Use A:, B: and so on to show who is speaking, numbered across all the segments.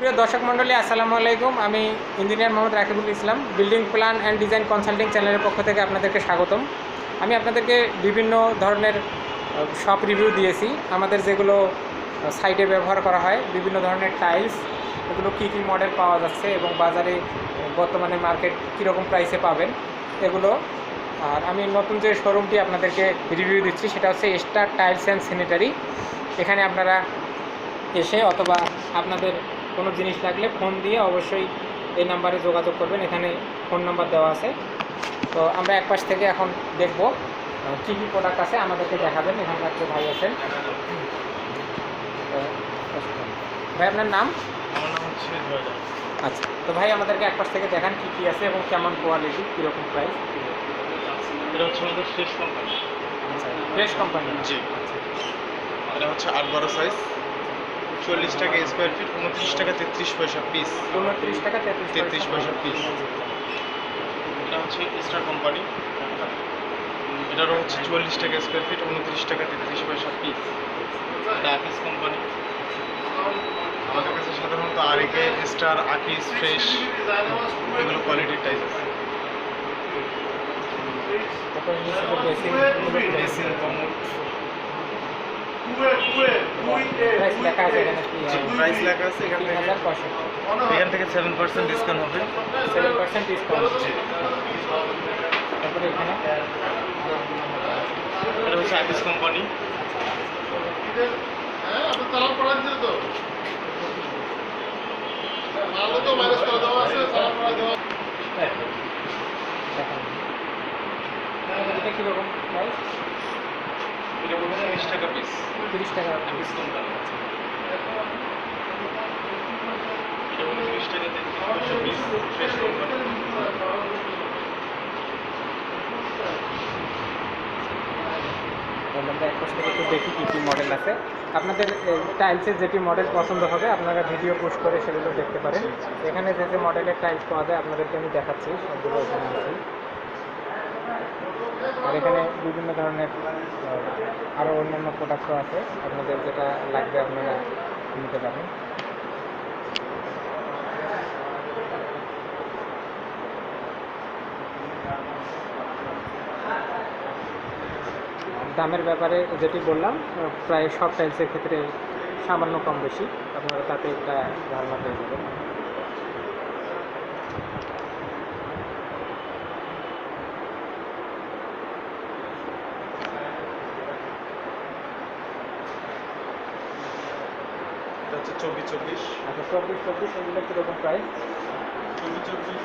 A: প্রিয় দর্শক মণ্ডলী, আসসালামু আলাইকুম। আমি engineer Mohammad Rakibul Islam, building plan and design consulting চ্যানেলের পক্ষ থেকে আপনাদেরকে স্বাগতম। আমি আপনাদেরকে বিভিন্ন ধরনের শপ রিভিউ দিয়েছি। আমাদের যেগুলো সাইটে ব্যবহার করা হয়, বিভিন্ন ধরনের টাইলস এগুলো কী কী মডেল পাওয়া যাচ্ছে এবং বাজারে বর্তমানে মার্কেট কীরকম প্রাইসে পাবেন, এগুলো। আর আমি নতুন যে শোরুমটি আপনাদেরকে রিভিউ দিচ্ছি, সেটা হচ্ছে স্টার টাইলস অ্যান্ড স্যানিটারি এখানে আপনারা এসে অথবা আপনাদের কোনো জিনিস লাগলে ফোন দিয়ে অবশ্যই এই নাম্বারে যোগাযোগ করবেন এখানে ফোন নাম্বার দেওয়া আছে। তো আমরা এক পাশ থেকে এখন দেখব কী কী প্রোডাক্ট আছে আমাদেরকে দেখাবেন এখানকার যে ভাই আছেন। ভাই আপনার নাম?
B: আমার নাম হচ্ছে
A: আচ্ছা তো ভাই আমাদেরকে এক পাশ থেকে দেখান কী কী আছে এবং কেমন কোয়ালিটি কীরকম প্রাইস
B: এটা হচ্ছে আমাদের ফ্রেশ কোম্পানি
A: আচ্ছা ফ্রেশ কোম্পানি
B: জি। এটা হচ্ছে আট বারো সাইজ চল্লিশ টাকা স্কোয়ার ফিট উনত্রিশ টাকা তেত্রিশ পয়সা পিস
A: উনত্রিশ টাকা তেত্রিশ
B: পয়সা। পিস এটা হচ্ছে স্টার কোম্পানি এটারও হচ্ছে চুয়াল্লিশ টাকা স্কোয়ার ফিট উনত্রিশ টাকা তেত্রিশ পয়সা পিস এটা আকিস কোম্পানি আমাদের কাছে সাধারণত আরেকে স্টার আকিস ফ্রেশ এগুলো কোয়ালিটির টাইপ আছে।
A: তারপরে নিচে যে বেসিন।
B: Basin commode.
A: প্রাইস লেখা আছে এখানে
B: থেকে। এখান থেকে সেভেন পার্সেন্ট ডিসকাউন্ট হবে।
A: সেভেন পার্সেন্ট ডিসকাউন্ট তারপরে এখানে?
B: এটা হচ্ছে আকিস কোম্পানি
A: এটা কীরকম প্রাইস দেখি কী কী মডেল আছে। আপনাদের টাইলসের যেটি মডেল পছন্দ হবে, আপনারা ভিডিও পোস্ট করে সেগুলো দেখতে পারেন। এখানে যে যে মডেলের টাইলস পাওয়া যায়, আপনাদেরকে আমি দেখাচ্ছি, সবগুলো এখানে আছে। আর এখানে বিভিন্ন ধরনের আরও অন্যান্য প্রোডাক্টও আছে। আপনাদের যেটা লাগবে আপনারা নিতে পারেন। দামের ব্যাপারে যেটি বললাম, প্রায় সব টাইলসের ক্ষেত্রে সামান্য কম বেশি। আপনারা তাতে একটা ধারণা পেয়ে যাবেন।
B: হচ্ছে চব্বিশ চব্বিশ।
A: আচ্ছা চব্বিশ চব্বিশ এগুলো কীরকম প্রাইস
B: চব্বিশ চব্বিশ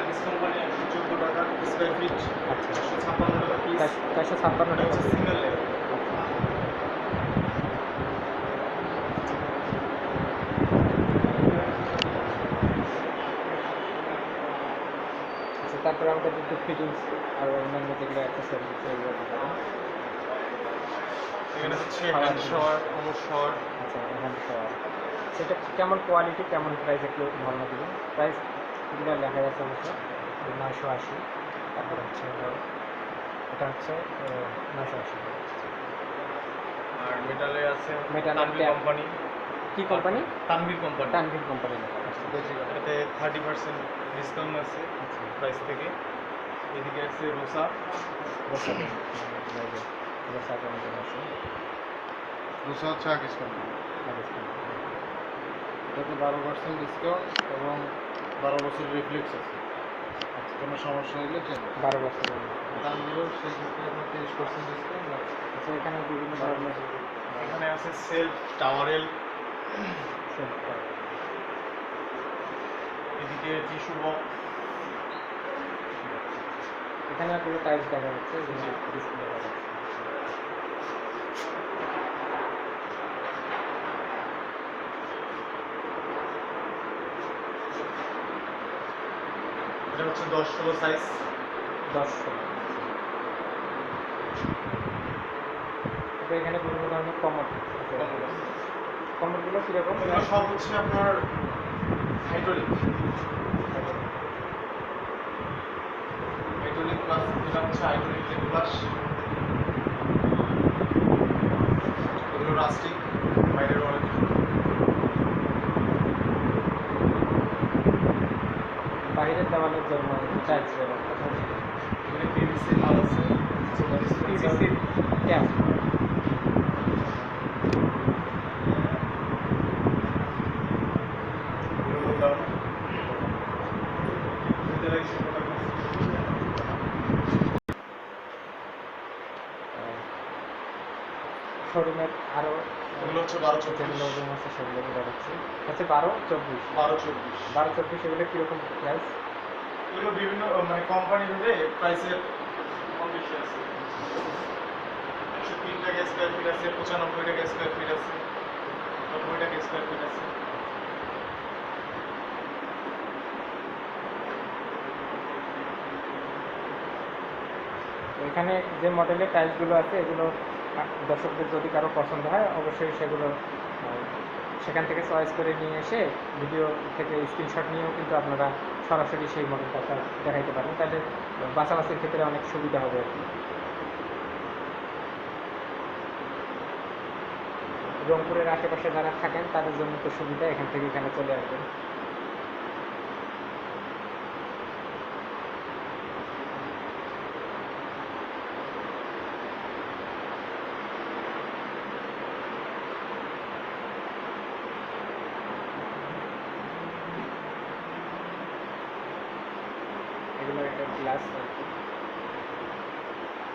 B: আকিস কোম্পানি একশো চোদ্দ টাকা স্কোয়ার ফিট
A: আচ্ছা।
B: ছাপ্পান্ন টাকা পিস
A: চারশো ছাপ্পান্ন টাকা
B: হচ্ছে সিঙ্গেল লেয়ার
A: আচ্ছা তারপরে আমাদের ফিটিংস আর অন্যান্য যেগুলো অ্যাক্সেসরিজ সেগুলো
B: এখানে হচ্ছে হ্যান্ড শাওয়ার অমর শাওয়ার।
A: আচ্ছা হ্যান্ড শাওয়ার। সেটা কেমন কোয়ালিটি কেমন প্রাইস একটু ধারণা দিবেন? প্রাইস এগুলো লেখা যাচ্ছে অবশ্য নয়শো আশি। তারপর হচ্ছে এটা হচ্ছে নয়শো আশি।
B: আর মেটালে আছে তানভীর
A: tap।
B: কোম্পানি
A: কী কোম্পানি
B: তানভীর কোম্পানি
A: টানভিল কোম্পানি
B: এটাতে থার্টি পার্সেন্ট ডিসকাউন্ট আছে
A: আচ্ছা।
B: প্রাইস থেকে। এদিকে আছে Rosa.
A: Rosa company Adesh company.
C: এটাতে বারো পার্সেন্ট ডিসকাউন্ট এবং বারো বছর রিফ্লেক্স আছে আচ্ছা কোনো সমস্যা হলে
A: বারো বছর
C: দাম দিল সেই ক্ষেত্রে আপনার তিরিশ পার্সেন্ট ডিসকাউন্ট
A: আচ্ছা এখানে বিভিন্ন ধরনের
B: এখানে আছে সেলফ টাওয়ারেল
A: self করা।
B: এদিকে টিস্যু বক্স
A: এখানে পুরো টাইলস দেখা যাচ্ছে ডিসপ্লে দেখা যাচ্ছে
B: এটা হচ্ছে দশ ষোলো সাইজ
A: দশ তো এখানে বিভিন্ন ধরনের কমর কমরগুলো কীরকম?
B: সব হচ্ছে আপনার হাইড্রোলিক হাইড্রোলিক প্লাস এটা হচ্ছে হাইড্রোলিক প্লাস এগুলো রাস্টিক বাইরের অনেক
A: বাইরের দেওয়ালের জন্য টাইলস ব্যবহার করা শোরুমের আরও
B: এগুলো হচ্ছে বারো
A: যেগুলো
B: চব্বিশ
A: রুম আছে সেগুলো দেওয়া হচ্ছে। হচ্ছে বারো চব্বিশ।
B: বারো চব্বিশ।
A: বারো চব্বিশ এগুলো কীরকম প্রাইস
B: এগুলো বিভিন্ন মানে কোম্পানি ভেবে প্রাইসের বেশি আছে। একশো তিন টাকা স্কোয়ার ফিট আছে পঁচানব্বই টাকা স্কোয়ার ফিট আছে নব্বই টাকা স্কোয়ার ফিট আছে।
A: এখানে যে মডেলের টাইলসগুলো আছে এগুলো দর্শকদের যদি কারও পছন্দ হয়, অবশ্যই সেগুলো সেখান থেকে চয়েস করে নিয়ে এসে ভিডিও থেকে স্ক্রিনশট নিয়েও কিন্তু আপনারা সরাসরি সেই মডেলটা দেখাইতে পারেন। তাহলে বাছাবাছির ক্ষেত্রে অনেক সুবিধা হবে আর কি। রংপুরের আশেপাশে যারা থাকেন, তাদের জন্য তো সুবিধা, এখান থেকে এখানে চলে আসবেন এগুলো একটা গ্লাস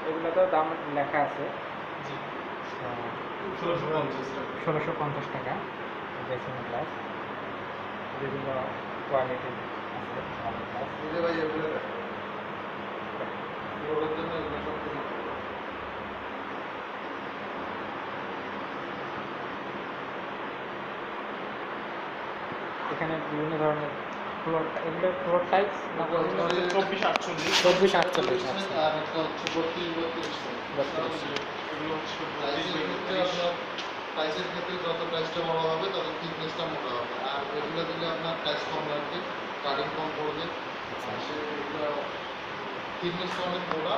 A: এগুলো তো দাম লেখা আছে।
B: ষোলোশো পঞ্চাশ টাকা।
A: ষোলোশো পঞ্চাশ টাকা ড্রেসিং গ্লাস। বিভিন্ন কোয়ালিটির আছে ভালো গ্লাস এখানে বিভিন্ন ধরনের ফ্লোর এগুলো ফ্লোর টাইপস না
B: চব্বিশ আটচল্লিশ
A: চব্বিশ আটচল্লিশ আচ্ছা
C: আর একটা হচ্ছে বত্রিশ বত্রিশ
A: বত্রিশ।
B: এগুলো হচ্ছে
C: প্রাইসের ক্ষেত্রে আপনার প্রাইসের ক্ষেত্রে যত প্রাইসটা বড় হবে তত থিকনেসটা মোটা হবে। আর এগুলো দিলে আপনার প্রাইস কম লাগবে কাটিং কম পড়বে থিকনেসটা অনেক মোটা।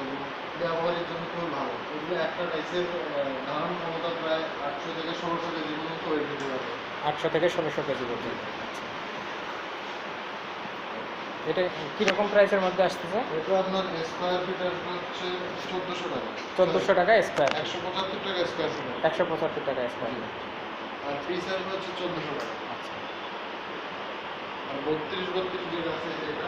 C: এবং ব্যবহারের জন্য খুব ভালো। এগুলো একটা টাইসের ধারণ ক্ষমতা প্রায় আটশো থেকে ষোলোশো কেজি পর্যন্ত ওয়েট দিতে পারবে।
A: আটশো থেকে ষোলোশো কেজি পর্যন্ত। আচ্ছা। এটা কীরকম প্রাইসের মধ্যে আসতেছে?
C: এটা আপনার স্কোয়ার ফিট হচ্ছে চোদ্দোশো টাকা।
A: চোদ্দোশো টাকা স্কোয়ার
C: একশো পঁচাত্তর টাকা স্কোয়ার ফিট
A: একশো পঁচাত্তর টাকা স্কোয়ার
C: আর পিস আসবে হচ্ছে চোদ্দোশো টাকা।
A: আচ্ছা।
C: আর বত্রিশ বত্রিশ যেটা আছে এটা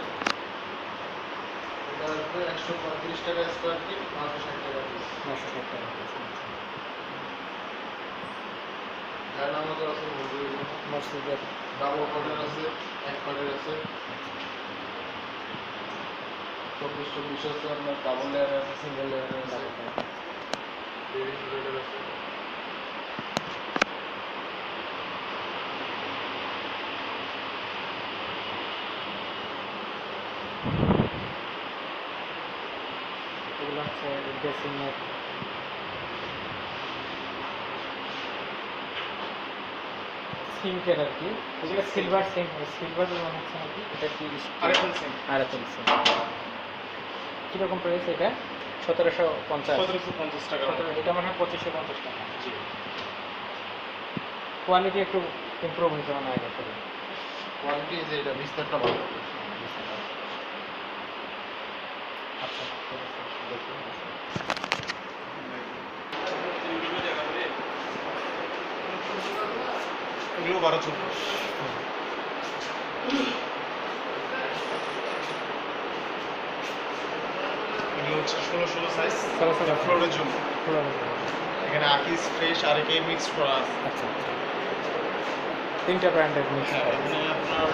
C: এটা আসবে একশো পঁয়ত্রিশ টাকা স্কোয়ার ফিট নশো ষাট টাকা পিস
A: নশো ষাট টাকা আচ্ছা।
C: যার আমাদের আছে
A: মসজিদের।
C: ডাবল কটের আছে এক কটের আছে। চব্বিশ চব্বিশ আছে আপনার ডাবল লেয়ার আছে সিঙ্গেল লেয়ার আছে বিভিন্ন রেটের আছে
A: এগুলো হচ্ছে ড্রেসিংয়ের সিঙ্কের আর কি এগুলো সিলভার সিঙ্ক সিলভার মনে হচ্ছে নাকি এটা কি
B: আরেকজন সেম
A: আরেকটা সিঙ্ক কীরকম প্রাইস এটা? সতেরোশো পঞ্চাশ।
B: সতেরোশো পঞ্চাশ টাকা
A: এটা মনে হয় পঁচিশশো পঞ্চাশ টাকা।
B: জি।
A: কোয়ালিটি একটু ইমপ্রুভ হয়েছে মনে হয়
C: কোয়ালিটি যে এটা বিস্তারটা ভালো
A: আচ্ছা
B: এগুলো বারো চব্বিশ এগুলো হচ্ছে ষোলো ষোলো সাইজ ফ্লোরের জন্য। এখানে আকিস ফ্রেশ আর একে মিক্স করা আছে।
A: আচ্ছা তিনটা ব্র্যান্ডের মিক্স
B: এখানে আপনার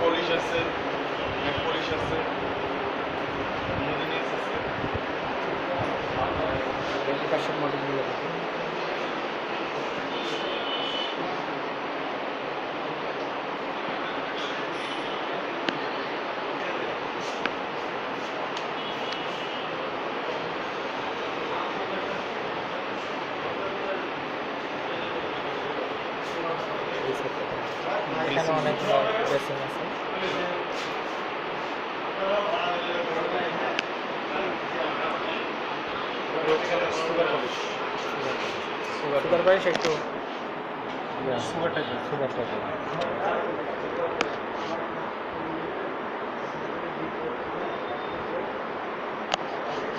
B: পলিশ আছে ব্ল্যাক পলিশ আছে মোদিনিয়াস আছে।
A: মডেলগুলো একটু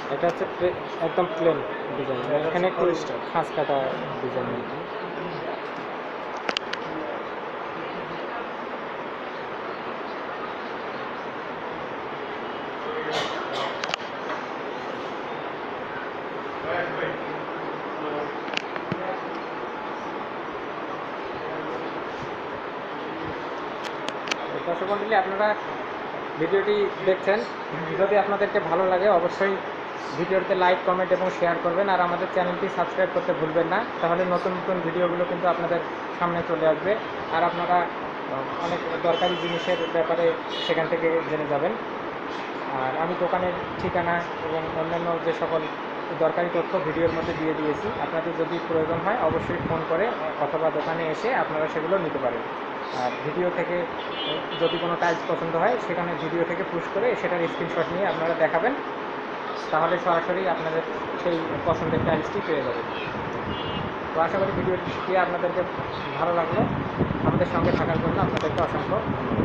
A: এটা হচ্ছে একদম প্লেন ডিজাইন এখানে একটু খাঁজ কাটা ডিজাইন দর্শক আপনারা ভিডিওটি দেখছেন। যদি আপনাদেরকে ভালো লাগে, অবশ্যই ভিডিওতে লাইক কমেন্ট এবং শেয়ার করবেন। আর আমাদের চ্যানেলটি সাবস্ক্রাইব করতে ভুলবেন না। তাহলে নতুন নতুন ভিডিওগুলো কিন্তু আপনাদের সামনে চলে আসবে। আর আপনারা অনেক দরকারি জিনিসের ব্যাপারে সেখান থেকে জেনে যাবেন। আর আমি দোকানের ঠিকানা এবং অন্যান্য যে সকল দরকারি তথ্য ভিডিওর মধ্যে দিয়ে দিয়েছি। আপনাদের যদি প্রয়োজন হয়, অবশ্যই ফোন করে অথবা দোকানে এসে আপনারা সেগুলো নিতে পারেন। ভিডিও থেকে যদি কোনো টাইলস পছন্দ হয়, সেখানে ভিডিও থেকে পুশ করে সেটার স্ক্রিনশট নিয়ে আপনারা দেখাবেন। তাহলে সরাসরি আপনাদের সেই পছন্দের টাইলসটি পেয়ে যাবেন। তো আশা করি ভিডিওটি আপনাদেরকে ভালো লাগল। আমাদের সঙ্গে থাকার জন্য আপনাদেরকে অসংখ্য ধন্যবাদ।